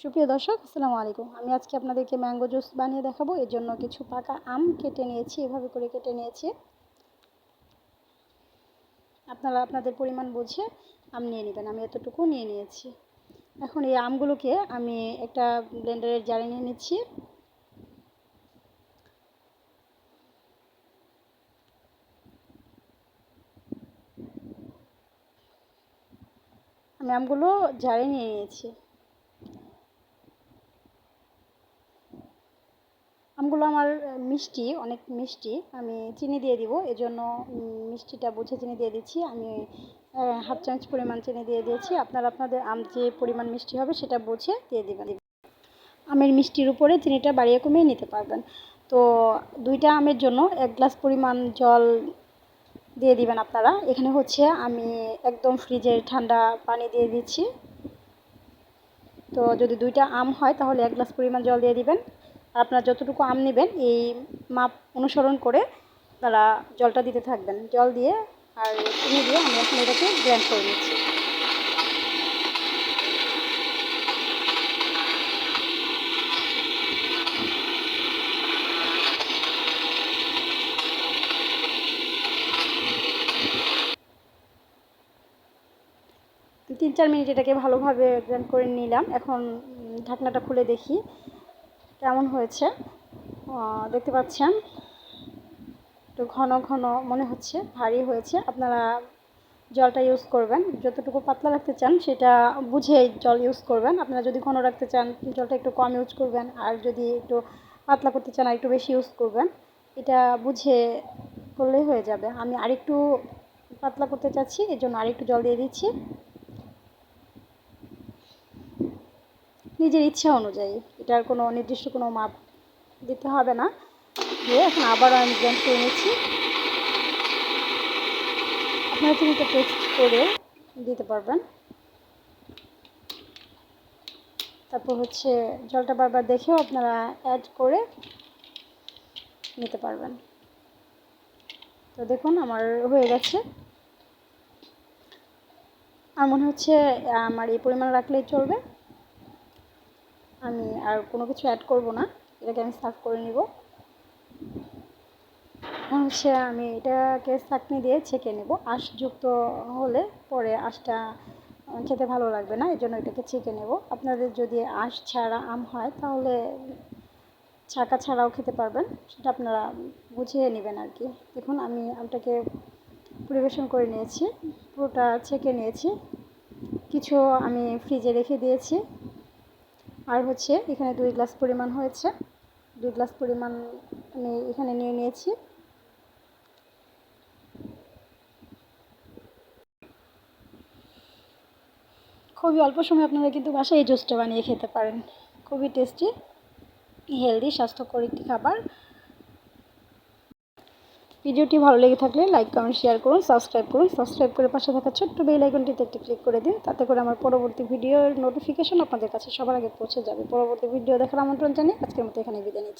সুপ্রিয় দর্শক, আসসালামু আলাইকুম। আমি আজকে আপনাদেরকে ম্যাঙ্গো জুস বানিয়ে দেখাবো। এর জন্য কিছু পাকা আম কেটে নিয়েছি, এভাবে করে কেটে নিয়েছি। আপনারা আপনাদের পরিমাণ বুঝে আম নিয়ে নেবেন। আমি এতটুকু নিয়ে নিয়েছি। এখন এই আমগুলোকে আমি একটা ব্লেন্ডারের জারে নিয়ে নিচ্ছি। আমি আমগুলো জারে নিয়ে নিয়েছি। আমগুলো আমার মিষ্টি, অনেক মিষ্টি। আমি চিনি দিয়ে দিব, এজন্য মিষ্টিটা বুঝে চিনি দিয়ে দিচ্ছি। আমি হাফ চামচ পরিমাণ চিনি দিয়ে দিয়েছি। আপনারা আপনাদের আম যে পরিমাণ মিষ্টি হবে সেটা বুঝে দিয়ে দেবেন। আমের মিষ্টির উপরে চিনিটা বাড়িয়ে কমিয়ে নিতে পারবেন। তো, দুইটা আমের জন্য এক গ্লাস পরিমাণ জল দিয়ে দিবেন আপনারা। এখানে হচ্ছে আমি একদম ফ্রিজের ঠান্ডা পানি দিয়ে দিচ্ছি। তো, যদি দুইটা আম হয় তাহলে এক গ্লাস পরিমাণ জল দিয়ে দিবেন। আপনারা যতটুকু আম নেবেন, এই মাপ অনুসরণ করে তারা জলটা দিতে থাকবেন। জল দিয়ে আর চিনি দিয়ে আমি এখন এটাকে গ্র্যান্ড করে নিচ্ছি। তিন চার মিনিট এটাকে ভালোভাবে গ্র্যান্ড করে নিলাম। এখন ঢাকনাটা খুলে দেখি। কেমন হয়েছে? দেখতে পাচ্ছেন। একটু ঘন ঘন মনে হচ্ছে, ভারী হয়েছে। আপনারা জলটা ইউজ করবেন। যতটুকু পাতলা রাখতে চান সেটা বুঝে জল ইউজ করবেন। আপনারা যদি ঘন রাখতে চান, জলটা একটু কম ইউজ করবেন। আর যদি একটু পাতলা করতে চান, আর একটু বেশি ইউজ করবেন, এটা বুঝে করলেই হয়ে যাবে। আমি আরেকটু পাতলা করতে চাচ্ছি, এর জন্য আরেকটু জল দিয়ে দিচ্ছি। নিজের ইচ্ছা অনুযায়ী। এটার কোনো নির্দিষ্ট কোনো মাপ দিতে হবে না। দিয়ে এখন আবারও আমি ব্লেন্ড করে নিচ্ছি। আপনারা চিনিটা টেস্ট করে দিতে পারবেন। তারপর হচ্ছে জলটা বারবার দেখেও আপনারা অ্যাড করে নিতে পারবেন। তো দেখুন, আমার হয়ে গেছে। আর মনে হচ্ছে আমার এই পরিমাণ রাখলেই চলবে। আমি আর কোনো কিছু অ্যাড করব না। এটাকে আমি সার্ভ করে নিব। হচ্ছে আমি এটাকে চাটনি দিয়ে ছেঁকে নেব। আঁশযুক্ত হলে পরে আঁশটা খেতে ভালো লাগবে না এই জন্য এটাকে ছেঁকে নেব। আপনাদের যদি আঁশ ছাড়া আম হয়, তাহলে ছাকা ছাড়াও খেতে পারবেন। সেটা আপনারা বুঝিয়ে নেবেন আর কি। দেখুন, আমি আমটাকে পরিবেশন করে নিয়েছি। পুরোটা ছেঁকে নিয়েছি। কিছু আমি ফ্রিজে রেখে দিয়েছি। আর হচ্ছে এখানে দুই গ্লাস পরিমাণ হয়েছে। দুই গ্লাস পরিমাণ আমি এখানে নিয়ে নিয়েছি। খুবই অল্প সময় আপনারা কিন্তু বাসায় এই জুসটা বানিয়ে খেতে পারেন। খুবই টেস্টি হেলদি স্বাস্থ্যকর একটি খাবার। ভিডিওটি ভালো লেগে থাকলে লাইক, কমেন্ট, শেয়ার করুন, সাবস্ক্রাইব করুন। সাবস্ক্রাইব করে পাশে থাকা ছোট্ট বেল আইকনটিতে একটি ক্লিক করে দিন, তাতে করে আমার পরবর্তী ভিডিওর নোটিফিকেশন আপনাদের কাছে সবার আগে পৌঁছে যাবে। পরবর্তী ভিডিও দেখার আমন্ত্রণ জানিয়ে আজকের মতো এখানে বিদায় নিচ্ছি।